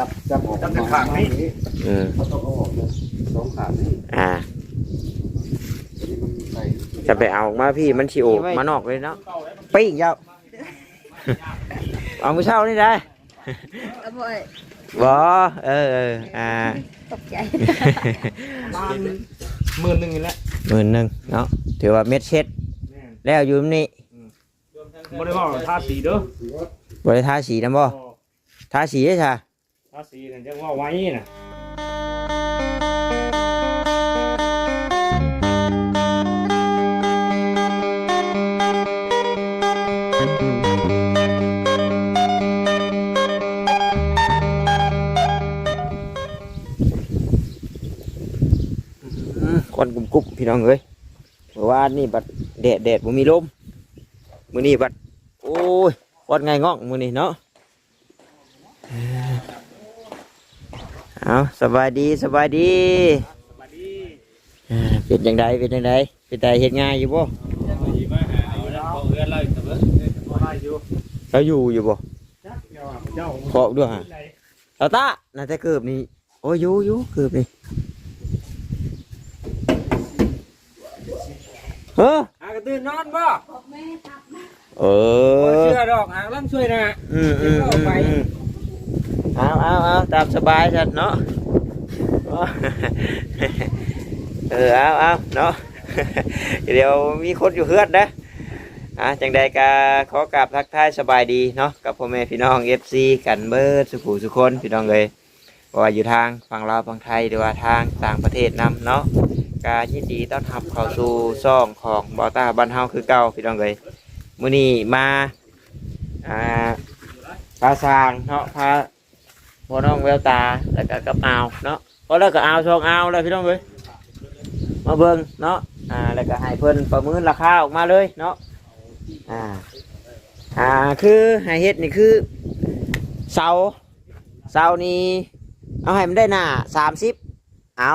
จับจับออกจับแต่ข้างนี้อืมเขาต้องเอาออกเลยสองขางนี่อ่าจะไปเอาออกมาพี่มันชิโออกมานอกเลยเนาะปิ้งเจ้าเอามือเช่านี่ได้บ่อยบอเออเอออ่าตกใจประมาณหมื่นหนึ่งนี่แหละหมื่นหนึ่งเนาะถือว่าเม็ดเช็ด แล้วอยู่นี่บ่ได้ว่าทาสีเด้อบริทาสีนะบ่ทาสีได้ช่ะทาสีนั่นจังว่าไว้น่ะอืมควันกลุ่มๆพี่น้องเอ้ยเมื่อวานนี่บัดแดดแดดบ่มีลมมื้อนี้บัดโอ้ยควันไงง่องมื้อนี้เนาะ เอ้อเอาสบายดีสบายดีสวัสดีเอ้อเป็นจังไดเป็นจังไดเป็นแต่เฮ็ดง่ายอยู่บ่ดีมาหาเอาแล้วเอาเอื้อนเลยแต่เบิ่งบ่ได้อยู่เราอยู่อยู่บ่จักเดี๋ยวเจ้าขอด้วยฮะเอาตาน่าจะเกือบนี่โอ้ยอยู่อยู่เกือบนี่เฮ้อหากระตื่นนอนบ่เอบ่อเชื่อดอกหางลำช่วยนะอืมอืมอืมอืม เอาเอาตามสบายสันเนาะเออเอาเอาเนาะเดี๋ยวมีคนอยู่เฮือดนะอะจังใดก็ขอกราบทักทายสบายดีเนาะกับพ่อแม่พี่น้องเอฟซีกันเบิร์ดสุขุสุคนพี่น้องเลยว่าอยู่ทางฝั่งลาวฝั่งไทยหรือว่าทางต่างประเทศนำเนาะก็ยินดีต้อนรับเข้าสู่ซ่องของบอต้าบ้านเฮาคือเก่าพี่น้องเลยมื้อนี้มาอ่าพาสร้างเนาะพา พ่อน้องแววตาแล้วก็กับอาวเนาะพอแล้วก็อาวช่องอาวแล้วพี่น้องเลยมาเบิ่งเนาะอ่าแล้วก็ให้เพิ่นประเมินราคาออกมาเลยเนาะอ่าอ่าคือให้เฮ็ดนี่คือเสาเสานี่เอาให้มันได้หน้าสามสิบเอา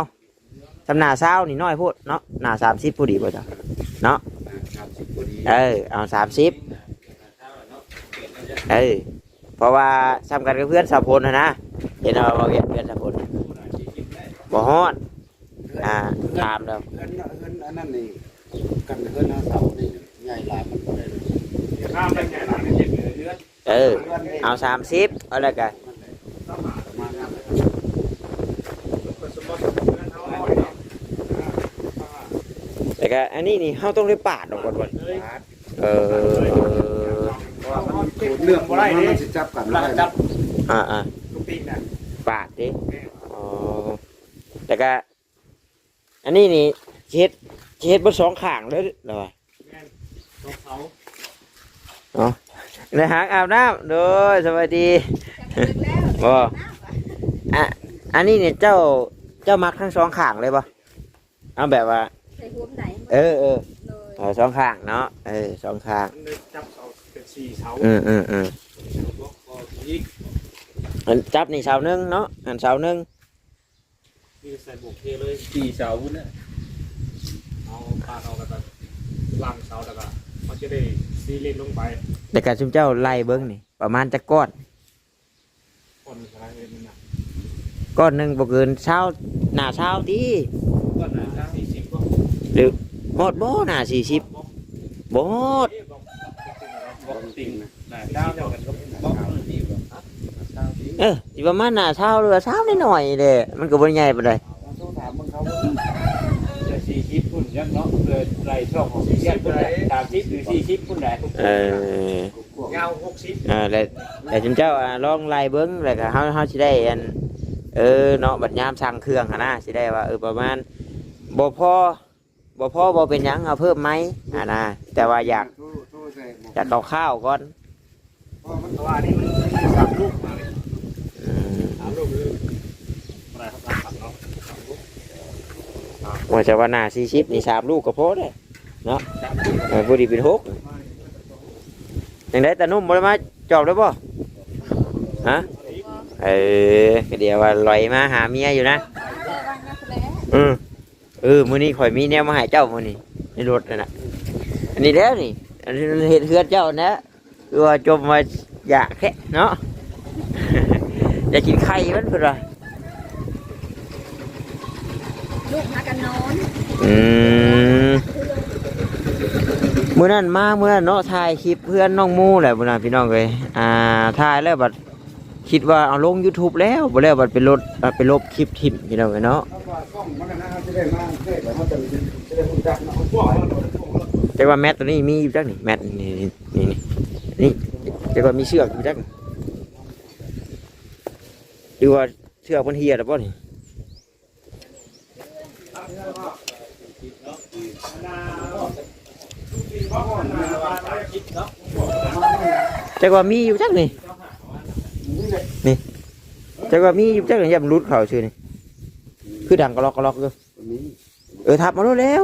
สำหน้าเสานี่น้อยพูดเนาะหน้าสามสิบผู้ดีป่ะจ๊ะเนาะเออเอาสามสิบเออ เพราะว่าทำกันกับเพื่อนสาวพลนะนะเห็นเอาเอาเห็นเพื่อนสาวพลบ่ฮอดอ่าตามแล้วเฮือนเฮือนอันนั้นนี่กันเฮือนหน้าเสานี่ใหญ่หลายมันก็ได้เลยข้ามไปแค่นั้นเจ็บเลือดเออเอาสามสิบเอาแล้วกันประมาณนั้นคนสมบูรณ์เลือดเอาหน่อยเนาะแต่ก็อันนี้นี่เขาต้องได้ปาดออกก่อนวันเฮ้ยเออเพ ราะว่ามันถูกเลือกมันมันสิจับกันหลัได้งจับอ่าอ่าลูกตีนน่ะปาดดิอ๋อแต่ก็อันนี้นี่เช็ดเช็ดบนสองข้างเลยเหรอวะแม่นตรงเขาในหางอาบน้ำโดยสวัสดีจับลึกแล้วบ่อะอันนี้เนี่ยเจ้าเจ้ามักทั้งสองข้างเลยปะเอาแบบว่าใส่หัวไหนเออเออเลยเออสองข้างเนาะเออสองข้างจับ เสาเป็นสี่เสาอืมอืมอืมอีกอันจับนี่เสาหนึงเนาะอันเสาหนึงนี่ใส่บวกเทเลยสี่เสาเนี่ยเอาพาเอาแล้วก็ล่างเสาแล้วก็มันจะได้ซีเล่นลงไปแต่การชุมเจ้าไล่เบิ้งนี่ ประมาณจะก้อนคนอะไรเงินน่ะก้อนหนึ่งบ่เกินเช้าหน้าเช้าทีก็ไหนนะสี่สิบก็หมดบ่หน้าสี่สิบบ่หมดบอก ติ่งนะไหนดาวเดียวกันก็บอกนี่บอกเออสิประมาณหน้าเช้าหรือว่าเช้านิดหน่อยๆเด้มันก็บ่ใหญ่ปานใดเอาโทรถามมึงเขาจะสี่สิบพุ่นยักเนาะเลยไรช่องของสี่สิบพุ่นไหนสามสิบหรือสี่สิบพุ่นไหนเออยาวหกสิบอ่าแล้วแต่ชุมเจ้าอ่าลองไล่เบิ้งแล้วก็เฮาเฮาสิได้อันเออเนาะบัดยามสั่งเครื่องหั่นนะสิได้ว่าเออประมาณบ่พอบ่พอบ่เป็นหยังเอาเพิ่มไหมอ่านะแต่ว่าอยาก อยากเอาข้าวก่อนเพราะมันเพราะว่านี่มันสามลูกมาเลยอืมสามลูกคืออะไรครับสามเนาะสามลูกว่าจะว่าหน้า40นี่สามลูกก็พอเด้สามลูกเออผู้ดีเป็นหกจังได๋ตานุ่มบ่ได้มาจอบได้บ่ฮะเออก็เดี๋ยวว่าลอยมาหาเมียอยู่นะเจอวันนี้แล้วเออเออมื้อนี้ข่อยมีแนวมาให้เจ้ามื้อนี้ในรถนั่นน่ะอันนี้แล้วนี่อันนี้ เฮ็ดเฮือนเจ้านะคือว่าจมมาอยากแค่เนาะอยากกินไข่มันเพิ่นว่าลูกมากันนอนอืมมื้อนั้นมามื้อนั้นเนาะถ่ายคลิปเพื่อนน้องหมู่แหละพุ่นน่ะพี่น้องเอ้ยอ่าถ่ายแล้วบัดคิดว่าเอาลง YouTube แล้วบ่แล้วบัดไปลดอ่าไปลบคลิปทิ่มพี่น้องเอ้ยเนาะ แล้วเขาจะจะได้รู้จักเนาะพวกมันพวกมันแต่ว่าแมทตัวนี้มีอยู่จักนี่แมทนี่นี่นี่นี่แต่ว่ามีเชือกอยู่จักหรือว่าเชือกมันเฮียหรือเปล่านี่จักว่ามีอยู่จักนี่นี่จักว่ามีอยู่จักนี่ยามนรุดเข่าชื่อนี่คือดังกระลอกกระลอกเลยเออทับมาโลดแล้ว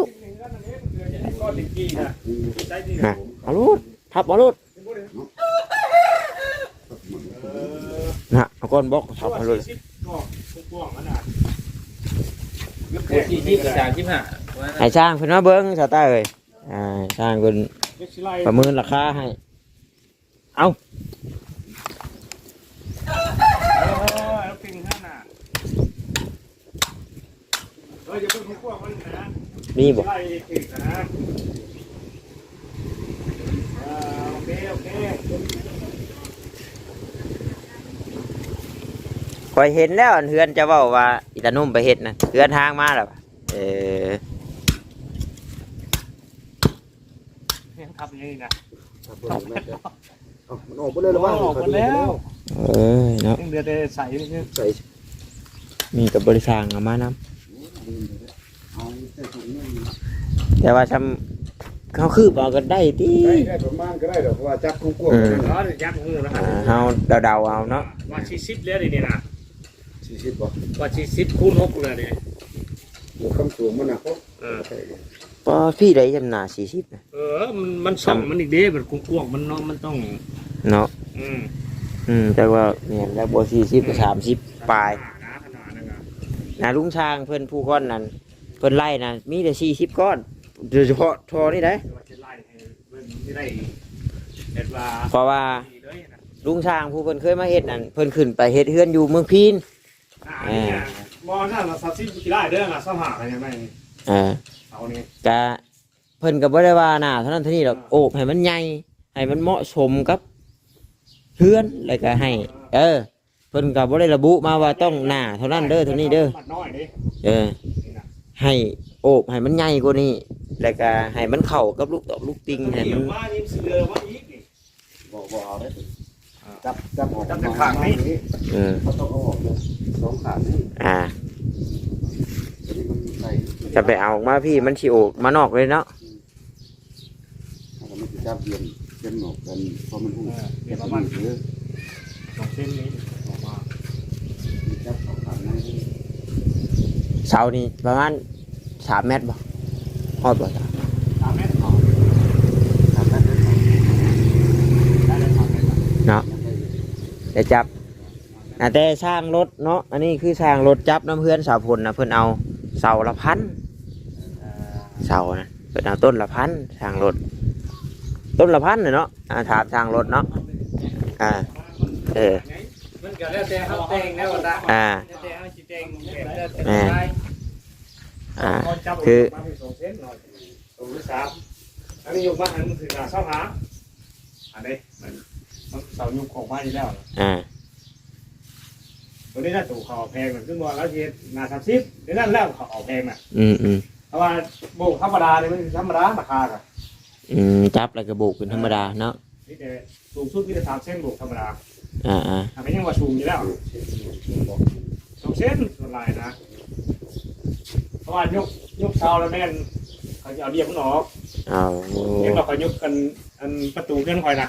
ก้อนดิกี้นะใช้ดีนะเอาโลดทับมาโลดนะเอาก้อนบล็อกทับมาโลดสิบก็พวกมันอะสี่สิบสามสิบห้าให้ช่างเพิ่นมาเบิ้งชาวใต้เลยอ่าช่างเพิ่นเล็กชิไลประเมินราคาให้เอาเออแล้วปิงข้างหน้าเฮ้ยอย่าเพิ่งพวกมันนะ มีบ่ไล่ติดนะอ่าโอเคโอเคคอยเห็นแล้วอันเฮือนจะเว้าว่าอิตานุ่มไปเฮ็ดนะเฮือนทางมาแล้วปะเออเนี่ยทำอย่างนี้นะเอามันออกไปเลยหรือว่าออกมาแล้วเออเนาะยังเดือดใส่เนี่ยใส่มีกับบริษัทเอามานํเอาใส่ถุงนี่ แต่ว่าทำเขาคืบเอากันได้ติได้ได้ประมาณก็ได้ดอกเพราะว่าจับกุ้งกุ้งร้อนยักษ์หูนะฮะอ่าเฮาเดาๆเอาเนาะว่าชีซิปแล้วดิเนี่ยนะสี่สิบบ่ว่าชีซิปคูณหกเลยเนี่ยอยู่คำสูงมันนะครบเออพอพี่ได้จำหน่า40นะเออมันมันส่องมันอีกเด้แบบกวงๆมันเนาะมันต้อง เนาะอืมอืมแต่ว่าเนี่ยแล้วบ่40ก็30ปลายหนาขนาดนั้นนะนะลุงช้างเพิ่นผู้ก้อนนั้นเพิ่นไล่นั่นมีแต่40ก้อน โดยเฉพาะทอนี่ได้ว่าจะไล่ให้เบิ่งที่ได้เห็ดว่าเพราะว่าดีเลยนะลุงช้างผู้เพิ่นเคยมาเฮ็ดนั่นเพิ่นขึ้นไปเฮ็ดเฮือนอยู่เมืองพีน อ่าเนี่ยมอนั่นเราซับซิปกี่ได้เด้อนะสมหาอะไรยังไงอ่าเอานี่กะเพิ่นก็บ่ได้ว่าหน้าเท่านั้นเท่านี้ดอกโอบให้มันใหญ่ให้มันเหมาะสมกับเฮือนแล้วก็ให้ เออ เพิ่นก็บ่ได้ระบุมาว่าต้องหน้าเท่านั้นเด้อเท่านี้เด้อมัดน้อยดิเออนี่นะ ให้โอบให้มันใหญ่กว่านี้แล้วก็ให้มันเข้ากับลูกดอกลูกติงให้เดี๋มัยวนว่ายิ้มเสือว่าอีกนี่บอกบอกเอาได้จับจับออกจับจากข้างนี้เออเขาต้องเอาออกเลยสองขานี่อ่าอันนี้มันใส่จะไปเอาออกมาพี่มันสิโอบมานอกเลยเนาะถ้ามันจะจับเย็นเย็นหนอกกันเพราะมันหุ่นเออเดี๋ยวปประระมามาณณเยอะสองเส้นนี้ออกมาจับสองขานี่เสานี่ประมาณ 3เมตรบ่ฮอดบ่จ้ะสามเมตรออกทำได้ไหมได้เลยสามเมตรเนาะได้จับแต่สร้างรถเนาะอันนี้คือสร้างรถจับน้ำเพื่อนสาวพลนะเพิ่อนเอาเสาละพันเสานะเป็นเอาต้นละพันทางรถต้นละพันเนาะอ่าถามทางรถเนาะอ่าเออมันก็แล้วแต่เขาแต่งแล้วละอ่าแล้วแต่เขาสิแต่งแล้วแต่แม่ได้ อ่าจับคือมาเป็นสองเส้นหน่อยสองหรือสามอันนี้ยกมาอันนี้คือหน้าเสาหาอันนี้มันมันเสายุกออกมาอยู่แล้วอ่าตัวนี้น่าถูกเขาออกแพงเหมือนขึ้นบอลแล้วเทีหน้าสามสิบเดี๋ยวนั่นแล้วเขาออกแพงน่ะ อืมอืมเพราะว่าโบกธรรมดาเนี่ยมันธรรมดาราคาอะอืมจับแล้วก็โบกเป็นธรรมดาเนาะนี่แต่สูงสุดมีแต่สามเส้นโบกธรรมดาอ่าอ่าทำไมยังว่าสูงอยู่แล้วสองเส้นส่วนลายนะเพ ราะว่ายกยกเสาแล้วแม่นเขาจะเอาเดียบมันออกเอาเห็นเราเขายกกันอันประตูเครื่องคอยนะ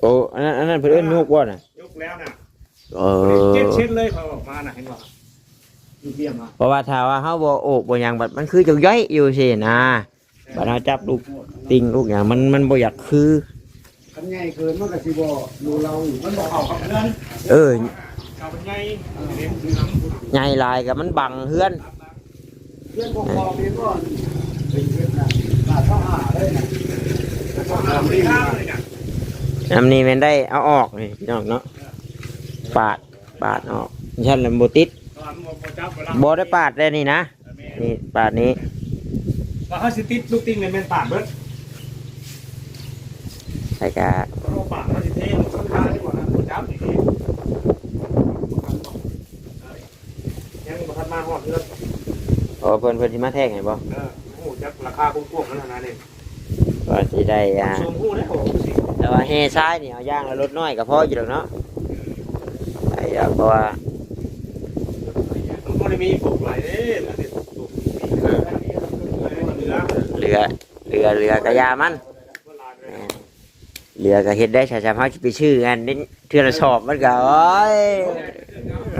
โอ้อันนั้นอันนั้นเพิ่นเอิ้นโยกว่าน่ะยกแล้วนะเอเจ็ดอเช็ดเลยเขาออกมานะเห็นป่ะยกเดียมมาเพราะว่าถ้าว่าเฮาบ่โอบบ่หยังบัดมันคือจังย่อยอยู่สินะบัดเฮาจับลูกติงลูกหยังมันมันบ่อยากคือคันใหญ่เกินมันก็สิบ่ดูเราอยู่มันบอกเขากับเพื่อนเออเขาเป็นไงเรียนคือน้ำใหญ่หลายก็มันบังเฮือน เพื่อนของพอเพียงก็เป็นเพื่อนนะหน้าเข้าหาเลยนะเขาทำไม่ได้เลยนะอันนี้แม่นได้เอาออกนี่พี่น้องเนาะปาดปาดออกฉันลำโบติดตอนบ่บ่จับเวลาโบได้ปาดได้นี่นะแม่นี่ปาดนี้ว่าเขาสิติดลูกติ้งเนี่ยแม่นปาดเบิดใช่กะเพราะว่าปาดเขาสิเทลงข้างล่างดีกว่านะบ่จับอีกทียังบ่ทันมาฮอดเดือน โอ้เพิ่นเพิ่นสิมาแท่งไงบ่เออโอ้จักราคากว้างๆนั่นน่ะนะนี่ก็สิได้อ่าสูงฮู้ได้โอ้สิแต่ว่าเฮซ้ายนี่เอาย่างแล้วลดน้อยก็พออยู่ดอกเนาะไอ้เอาเพราะว่ามันบ่ได้มีปลูกหลายเด้มันสิปลูกมีเหลือเรือเรือเรือกระยามันเวลาเด้แม่นเรือก็เฮ็ดได้ชาชาเฮาสิไปชื่ออันนี้เทื่อละสอบมันก็โอ้ย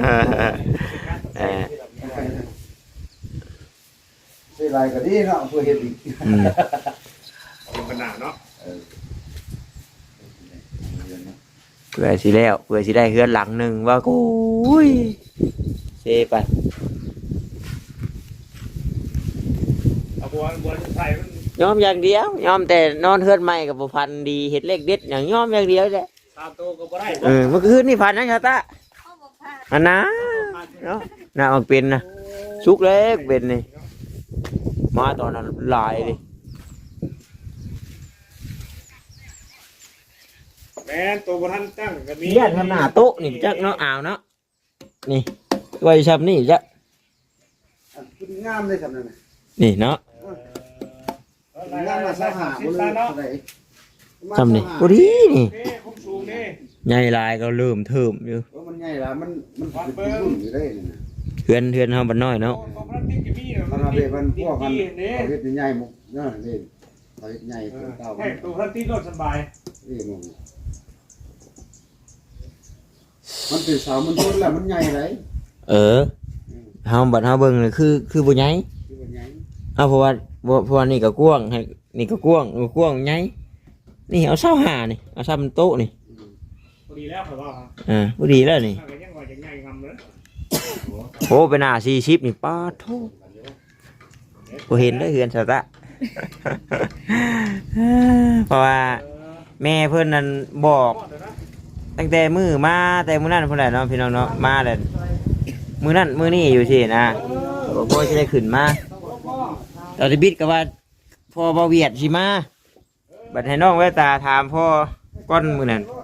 เออเออ สิ ไรก็ดีเนาะเพื่อเฮ็ดอีกอืมเป็นปัญหาเนาะเออเพื่อสิแล้วเพื่อสิได้เฮือนหลังหนึงว่าโอ้ยเซไปเอาบัวบัวใส่มันยอมอย่างเดียวยอมแต่นอนเฮือนใหม่กับบ่พันดีเฮ็ดเลขเด็ดอย่างยอมอย่างเดียวแหละตามโตก็บ่ได้เออเมื่อคืนนี่พันนะชาตาเขาบอกว่าอันนะเนาะน่ามันเป็นนะสุกเล็กเป็นนี่ มาตอนนั้นหลายเลยแม่นตัวบ่ทันตั้งก็มีเลียดขนาดโต๊ะนี่จักเนาะอ่าวเนาะนี่ไว้ชับนี่จักอันกินงามเลยครับนั่นน่ะนี่เนาะกินงามมาสักหาบ่เลยเท่าไหร่ทำนี่พอดีนี่เอ้คุ้มสูงนี่ใหญ่หลายก็เริ่มเทิมอยู่ เพราะมันใหญ่ละมันมันเป็นรุ่นอยู่ได้นี่นะ เฮือนเฮือนเฮาบ้านน้อยเนาะตัวพระติ๊กก็มีเนาะมันเอาไปมันพวกมันนี่นี่เอาเฮ็ดใหญ่ๆมุกนั่นนี่เอาเฮ็ดใหญ่เอตัวอเก่าให้ตัวพระติ๊กรถสบายนี่มึงมันเป็นเสามันต้นแล้วมันใหญ่ไรเออเฮาบัดเฮาเบิ่งนี่คือคือบ่ใหญ่คือมันใหญ่เอาเพราะว่าบ่เพราะว่านี่ก็กว้างให้นี่ก็กว้างกว้างใหญ่นี่เอาเสาหานี่เอาซ้ำโต๊ะนี่พอดีแล้วเขาว่าอ่าบ่ดีแล้วนี่ โอ้เป็นหน้า40นี่ป้าโทบ่เห็นได้อเฮือนซะตะเพราะว่าเออแม่เพิ่นนั่นบอกพอเดี๋ยวนะตั้งแต่มือมาแต่มือนั่นพุ่นแหละเนาะพี่น้องเนาะมาแต่มือนั่นมือนี่อยู่สินะบอกพ่อจะได้ขึ้นมาตอนที่บิดก็ว่าพ่อบ่เวียดสิมาบัดให้น้องแววตาถามพ่อก้อนมือนั่นเออ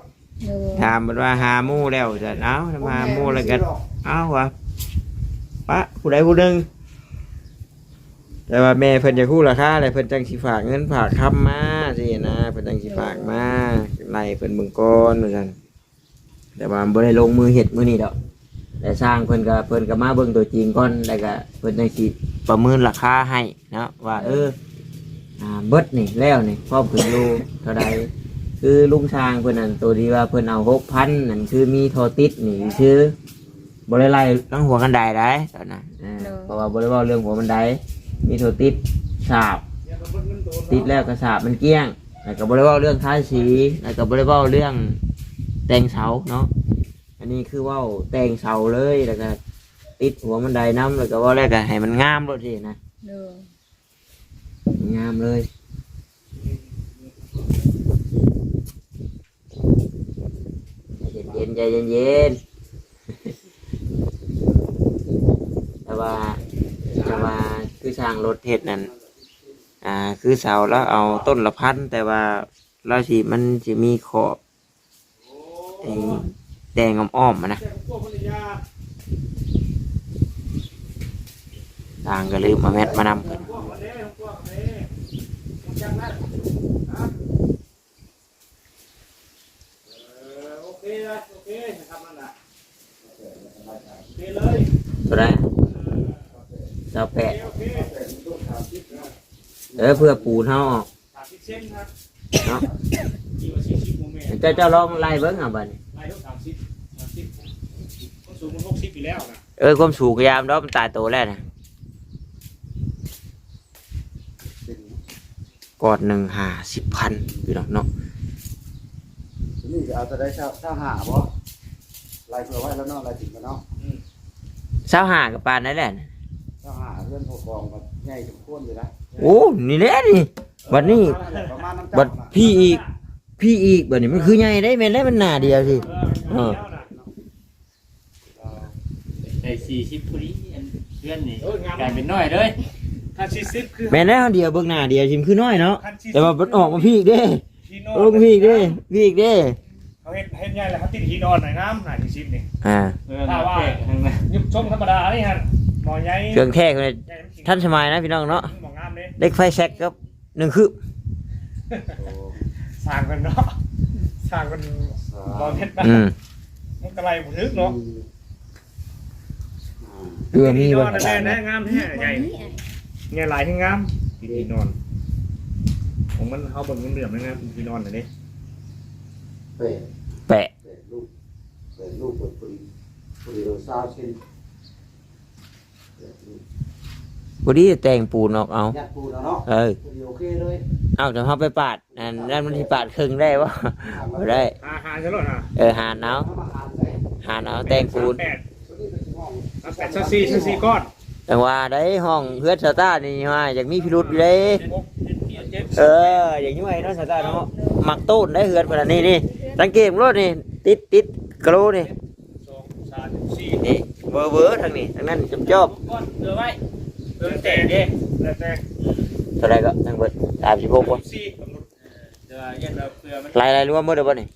ถามบัดว่าหาหมู่แล้วจะเอ้ามาหมู่แล้วกันเอ้าวะปะผู้ใดผู้หนึ่งแต่ว่าแม่เพิ่นจะคู่ราคาเลยเพิ่นจังสิฝากเงินฝากคำมาสินะเพิ่นจังสิฝากมาไล่เพิ่นเบิ่งก่อนเหมือนกันแต่ว่าบ่ได้ลงมือเฮ็ดมื้อนี้ดอกแต่สร้างเพิ่นก็เพิ่นก็มาเบิ่งตัวจริงก่อนแล้วก็เพิ่นจังสิประเมินราคาให้เนาะว่าเอออ่าเบิดนี่แล้วนี่พร้อมขึ้นอยู่เท่าใด คือลุงช้างเพิ่นนั่นตัวที่ว่าเพิ่นเอา6,000นั่นคือมีโทรติดนี่ชื่อบ่ได้ไล่ทั้งหัวกันไดได้ตอนนั้นอ่าเพราะว่าบ่ได้เว้าเรื่องหัวมันไดมีโทรติดสาบอย่าไปเบิ่งเงินโดนติดแล้วกระสาบมันเกลี้ยงแล้วก็บริวาเรื่องท้ายสีแล้วก็บริวาเรื่องแต่งเสาเนาะอันนี้คือเว่าแต่งเสาเลยแล้วก็ติดหัวมันไดน้ำแล้วก็เว่าแล้วก็ให้มันงามรถสินะเอองามเลยใจ เย็นใจเย็นๆแต่ว่าแต่ว่าคือช่างรถเทศนั่นอ่า คือเสาแล้วเอาต้นละพันแต่ว่าเราสิมันจะมีขอบไอ้แดงอ้อมๆอะนะแจ้งกภรรยาต่างก็ลืมมาแมทมานำกัน พวกวันนี้พวกนี้ผมจังนั้นนะเออโอ เคนะโอเคนะครับนั่นน่ะโอเคเลยตัวได้เสาแปดโอเคโอเคเออเพื่อปูนเฮาออกสามสิบเซนครับเนาะกี่ว่าสี่สิบโมเมนต์เจ้าเจ้าลองไล่เบิ้งเอาบัดนี้ไล่เท่าสามสิบสามสิบคนสูงมันหกสิบปีแล้วนะเออความสูงยามดอกมันตายโตแล้วนะกอดหนึ่งหาสิบพันพี่น้องเนาะ นี่ก็เอาแต่ได้เช่าเช่าหาบ่ลายเผื่อไว้แล้วเนาะลายถึงกันเนาะเศร้าหากับปานนั่นแหละเช่าหาเพื่อนพวกกองมันใหญ่สมควรอยู่นะโอ้นี่แหละนี่บัดนี้ประมาณน้ำบัจัดพี่อีก พี่อีกบัดนี้มันคือใหญ่ได้แม่นได้มันหนาเดียวสิเออแล้วนะได้สี่สิบพอดีอันเพื่อนนี่เอองามกลายเป็นน้อยเลยคันซีซิปคือแม่นแล้วเดียวเบิ่งหน้าเดียวชิมคือน้อยเนาะคันซีแต่ว่ามันออกมาพี่อีกเด้ ฮีโน่ลงพี่อีกเด้พี่อีกเด้เขาเห็นเห็นใหญ่แล้วเขาติดฮีนอนหน่อยน้ำหน่อยซีซิปนี่อ่าเออมาแขกทางนั้นยุบชมธรรมดานี่ฮะหมอใหญ่เครื่องแท้คนนี้ใหญ่มันสิงท่านสมัยนะพี่น้องเนาะหมองามเลยเล็กไฟแซกครับหนึ่งคืบสร้างกันเนาะสร้างกันบอลเพชรนะอืมมันกระไรบุทึกเนาะเรือมีนบ่อนแน่แน่งามแท้ใหญ่ใหญ่หลายที่งามที่นอน ผมมันเขาบนเงินเดือดนะครับที่นอนเลยนี่เป็ดแปะเป็ดลูกเป็ดลูกเปิดปุรีปุรีโรซาเช่นเป็ดลูกบ่ดีแต่งปูนออกเอา ยัดปูแล้วเนาะเออปุรีโอเคเลยเอาจะเฮาไปปาดอันนั้นมันสิปาดครึ่งได้บ่บ่ได้ อาหารใช่หรอฮะเออหานเอาทำอาหารใส่หานเอาแต่งปูนแปดตัวนี้เป็นห้องแปดชั้นสี่ชั้นสี่ก้อนแต่ว่าได้ห้องเพื่อนสตาร์นี่ว่าอยากมีพิรุษอยู่เด้หกเจ็ด เออ อย่างนี้ไว้เนาะสตาร์เนาะหมักต้นได้เฮือนขนาดนี้นี่สังเกตรถนี่ ติดติดกระโลนี่นี่เบอร์เบอร์ทางนี้ทางนั้นจมจอบก้อนเดือไว้เติมแต่เด้แต่แต่เท่าไรก็ทั้งเบิดสามสิบหกวะสี่กำหนดเดือยันเราเพื่อมันลายลายรวมหมดเลยป่ะนี่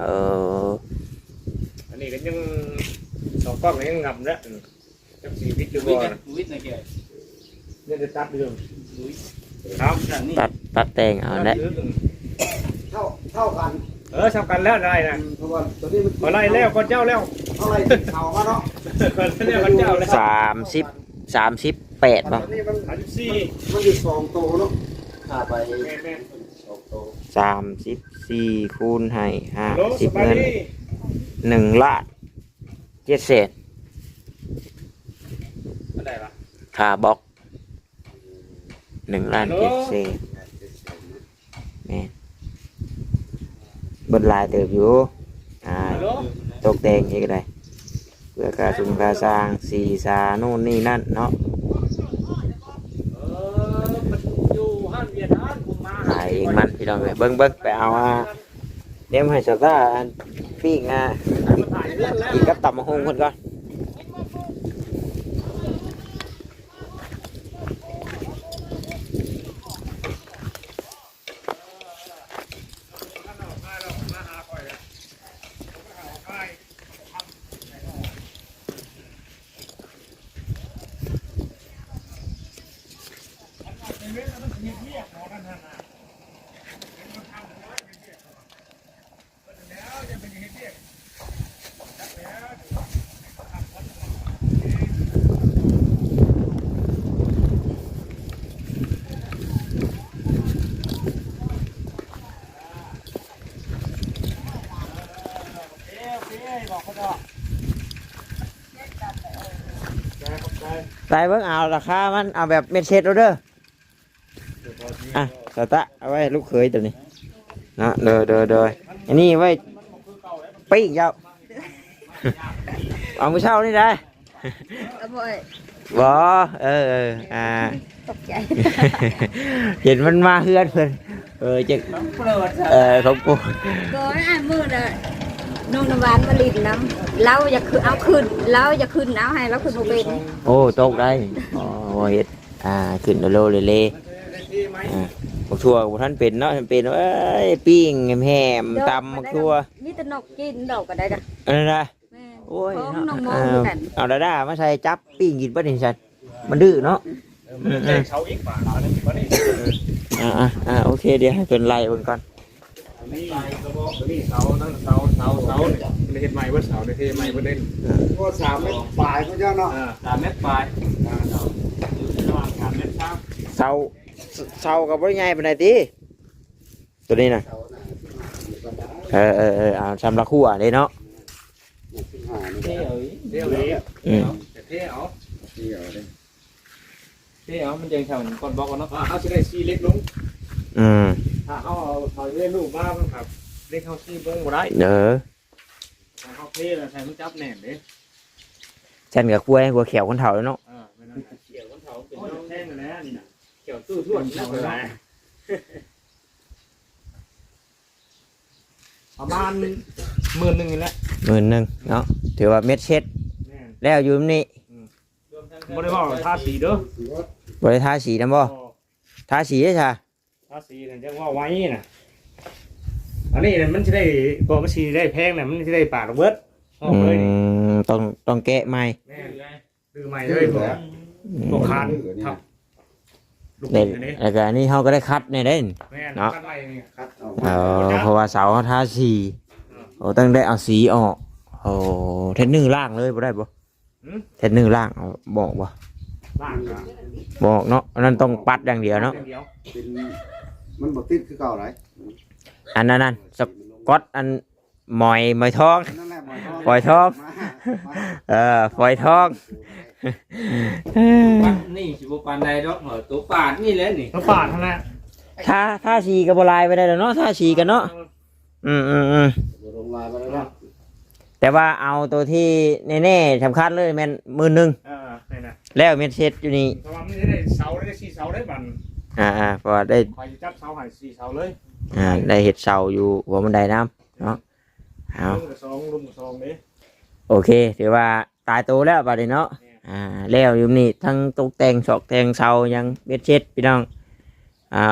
เอออันนี้ก็ยังสองกล้องยังงับแล้วจังสี่วิทย์อยู่วิบ่ทอย์นะวิทย์นะเกี่ยเนี่ยจะตัดเรื่อง ครับนั่นนี่ตัดตัดแต่งเอาได้เท่าเท่ากัน เออทำกันแล้วได้นะเพราะว่าตัวนี้มันขอไล่แล้วก็เจ้าแล้วเท่าไรติดเขามาเนาะขอไล่แล้วก็เจ้าแล้วสามสิบสามสิบแปดป่ะตัวนี้มันสามสิบสี่มันอยู่สองโตวเนาะขาไปแม่แม่สองโตวสามสิบสี่คูณให้ห้าโลสิสบบายเงินดีหนึ่งล้านเจ็ดเศษอะไรวะค่าบล็อก หนึ่งล้านเจ็ดเศษแม่นเบิดลายเติบอยู่อ่าฮัลโหลตกแต่งนี่ก็ได้เพื่อการสุมการสร้างสีสานู่นนี่นั่นเนาะเออมันอยู่ห้างเวียดนามผมมาขายเองมันพี่น้องเลยเบิ้งเบิ้งไปเอาอะเดี๋ยวให้สตาร์อันปิ้งอะมาถ่ายเรื่องแล้วกินกับตับมะฮงคนก่อน ไปเบิ้งเอาราคามันเอาแบบเม็ดเช็ดเอาเด้ออะสตาร์เอาไว้ลูกเขยตัวนี้เนาะเด้อเด้อเด้ออันนี้ไว้ปิ้งเจ้าเอามือเช่านี่ได้เอาบ่อยบ่เออเอออ่าตกใจเห็นมันมาเฮือนเพิ่นเออจะเปลือกเออของกูก่อนอ่านมือน่ะ นงน้ำหวานมาลินน้ำเราอยากคือเอาขึ้นเราอยากขึ้นเอาให้เราขึ้นบ่เป็นโอ้ตกได้อ๋อบ่เฮ็ดอ่าขึ้นโลเลเลอ่าบักทั่วบ่ทันเป็นเนาะทันเป็นเอ้ยปิ้งแฮมๆตำบักทั่วมีแต่นกกินดอกก็ได้จ้ะอันนั้นนะแม่โอ้ยของน้องโมเอาคือกันเอาดาด้ามาใส่จับปิ้งกินบ่นี่ซั่นมันดื้อเนาะมันจะเช้าอีกป่าอันนี้วันนี้อ่าอ่าอ่าโอเคเดี๋ยวให้เพิ่นไล่เบิ่งก่อน นี่กระบอกนี่เสาตั้งเสาเสาเสาเนี่ยมันเห็นใหม่ว่าเสาเนี่ยเห็นใหม่ว่าเด่นก็สามเมตรปลายเขาเจ้าเนาะอ่าสามเมตรปลายระหว่างสามเมตรเช้าเสาเสาก็บ่ได้ใหญ่ปานใดติตัวนี้น่ะเออเออเออเอาสำหรับคู่อะเด้เนาะเท่เอาเที่ยวนี้อืมเที่ยวเที่ยวเลยเท่เอามันยังทำก้อนบล็อกกันเนาะเขาจะได้ซีเล็กลงอืม ถ้าเขาเอาเขาเล่นลูกบ้ามันครับเล็กเขาซีเบิ้งบ่ได้เด้อถ้าเขาเท่แล้วใส่มันจับแน่นเด้ฉันก็กลัวให้หัวแขวคนเฒ่าแล้วเนาะอ่าไม่นั่นเกี่ยวกับเขาเป็นน้องแท่งแล้วนี่นะเกี่ยวตู้ทวดนี่นะประมาณหมื่นหนึ่งนี่แหละหมื่นหนึงเนาะถือว่าเม็ดเช็ดแม่แล้วอยู่นี่บ่ได้ว่าทาสีเด้อบ่ได้ทาสีนํบ่ทาสีได้ซะทาสีนั่นจะว่าไว้น่ะอันนี้น่ะมันสิได้ตัวมันสิได้แพงน่ะมันสิได้ปาดเบิดออกอืเลยนี่มต้องต้องแกะใหม่ แม่ดื้อใหม่เลยพวกพวกคานทับลูกเด็บิดดอันนี้แล้วก็อันนี้เขาก็ได้คัดเนี่ยเด้นแม่เนาะ คัดไว้นี่คัดเอาเออเพราะว่าเสาเขาทาสีโอ้ต้องได้เอาสีออกโอ้เทนนึงล่างเลยบ่ได้บ่เทนนึงล่างเอาบอกบ่ล่างอะบอกเนาะอันนั้นต้องปัดอย่างเดียวเนาะเดียวเป็น มันบ่ติดคือเก่าไหนอันนั้นนั่นสกอตอันหมอยหมอยทอง นั่นแหละหมอยทองปล่อยทอง มามาเออฝอยทองปัดนี่สิบ่ปานใดดอกเหรอตัวปาดนี่แหละนี่แล้วปาดทั้งนั้นถ้าถ้าสีกับบลายไปได้แล้วเนาะถ้าสีกันเนาะอืมอืมอืมบ่ลงลายไปแล้วเนาะแต่ว่าเอาตัวที่แน่ๆสำคัญเลยแม่นมือหนึ่งเออนี่นะแล้วเม็ดเซ็ตอยู่นี่เพราะว่ามันจะได้เสาได้สี่เสาได้บัน อ่าอ่าเพราะว่าได้คอยจะจับเสาใหายสี่เสาเลยอ่าได้เห็ดเสาอยู่หัวบันไดน้ำเนาะเอาลุมกับสองลุมกับสองนี่โอเค ถือว่าตายตัวแล้วบัดนี้เนาะอ่าแล้วอยู่นี่ทั้งตกแต่งสอกแต่งเสายังเม็ดเซ็ตพี่น้องอ่า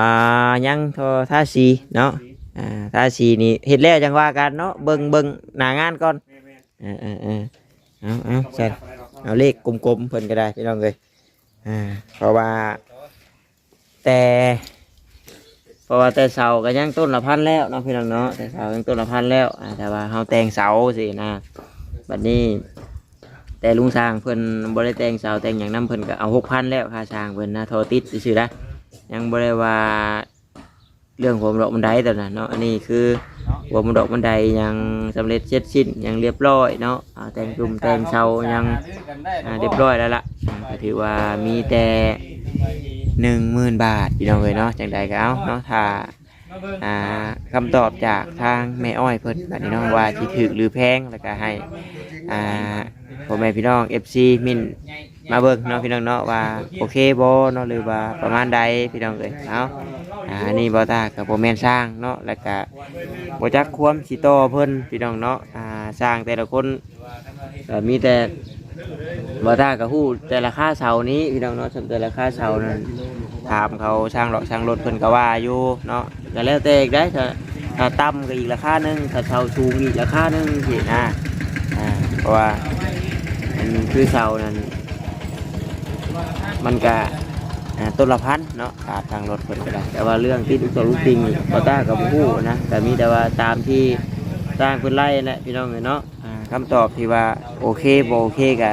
ยังโทอท่าสีเนาะอ่าท่าสีนี่เห็ดแล้วจังว่ากันเนาะเบิ่งเบิ่งหน้างานก่อนแม่แม่เออเออเออเอาเอาใส่เอาเลขกลมๆเพิ่นก็ได้พี่น้องเลยอ่าเพราะว่า แต่เพราะว่าแต่เสาก็ยังต้นละพันแล้วเนาะพี่น้องเนาะแต่เสายังต้นละพันแล้วอ่าแต่ว่าเฮาแต่งเสาสินะบัดนี้ แต่ลุงสร้างเพิ่นบ่ได้แต่งเสาแต่งอย่างนั้นเพิ่นก็เอาหกพันแล้วค่าสร้างเพิ่นนะโทรติดซื่อๆนะยังบ่ได้ว่าเรื่องผมดอกบันไดแต่นะเนาะอันนี้คือหัวมันดอกบันไดยังสำเร็จเสร็จสิ้นยังเรียบร้อยเนาะอ่าแต่งจุ่มแต่งเสายังอ่าเรียบร้อยแล้วล่ะอ่าก็ถือว่ามีแต่ หนึ่งหมื่นบาทพี่น้องเลยเนาะจังใดก็เอาเนาะถ้าอ่าคำตอบจากทางแม่อ้อยเพิ่นบัดนี้เนาะว่าสิถูกหรือแพงแล้วก็ให้อ่าพ่อแม่พี่น้อง FC มินมาเบิ่งเนาะพี่น้องเนาะว่าโอเคบ่เนาะหรือว่าประมาณใดพี่น้องเอ้ยเอาอ่าอันนี้บ่ตากับบ่แม่นสร้างเนาะแล้วก็บ่จักความสิโตอเพิ่นพี่น้องเนาะอ่าสร้างแต่ละคนก็มีแต่ บ่ตาก็ฮู้แต่ละค่าเสานี้พี่น้องเนาะสำแต่ละค่าเสานั้นถามเขาช่างหรอกช่างรถเพิ่นก็ว่าอยู่เนาะก็แล้วแต่อีกได้อถ้าถ้าต่ำก็อีกราคาหนึงถ้าเสาสูงอีกราคาหนึงสินะอ่าเพราะว่ามันคือเสานั้นมันก็อ่าต้นละพันเนาะตามทางรถคนก็ได้แต่ว่าเรื่องที่ลูกตัวลูกติงนี่ก็ต้ากับผู้นะแต่มีแต่ว่าตามที่สร้างเพื้นไร่นั่นแหละพี่น้องเนาะอ่า คำตอบที่ว่าโอเคบ่โอเคก็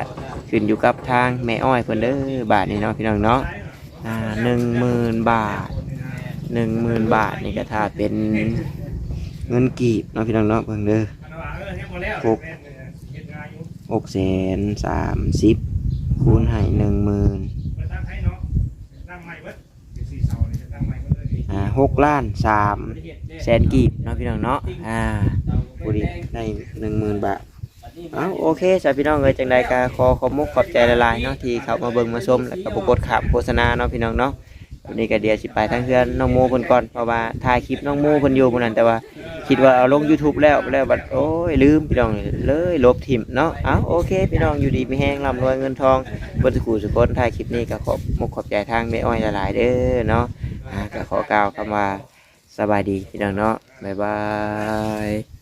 ขึ้นอยู่กับทางแม่อ้อยเพิ่นเด้อบาทนี่เนาะพี่น้องเนาะอ่าหนึ่งหมื่นบาทหนึ่งหมื่นบาทนี่ก็ถ้าเป็นเงินกีบเนาะพี่น้องเนาะเพิ่งเด้อหกหกแสนสามสิบคูณให้หนึ่งหมื่นหกล้านสามแสนกีบเนาะพี่น้องเนาะอ่าบุรีได้หนึ่งหมื่นบาท เอาโอเคสาวพี่น้องเลยจังใดก็ขอขอมุกขอบใจละลายๆเนาะที่เขามาเบิ่งมาชมแล้วก็บกดขับโฆษณาเนาะพี่น้องเนาะวันนี้ก็เดียวสิไปทางเพื่อนน้องโมเพิ่นก่อนเพราะว่าถ่ายคลิปน้องโมเพิ่นอยู่พุ่นนั้นแต่ว่าคิดว่าเอาลง YouTube แล้วแล้วบัดโอ้ยลืมพี่น้องเลยลบทิมเนาะเอาโอเค พี่น้องอยู่ดีมีแห้งร่ำรวยเงินทองบนสกูสุกนถ่ายคลิปนี้ก็ขอบมกขอบใจทางแม่อ้อยหลายๆเด้อเนาะอ่าก็ขอกล่าวคำว่าสบายดีพี่น้องเนาะบ๊ายบาย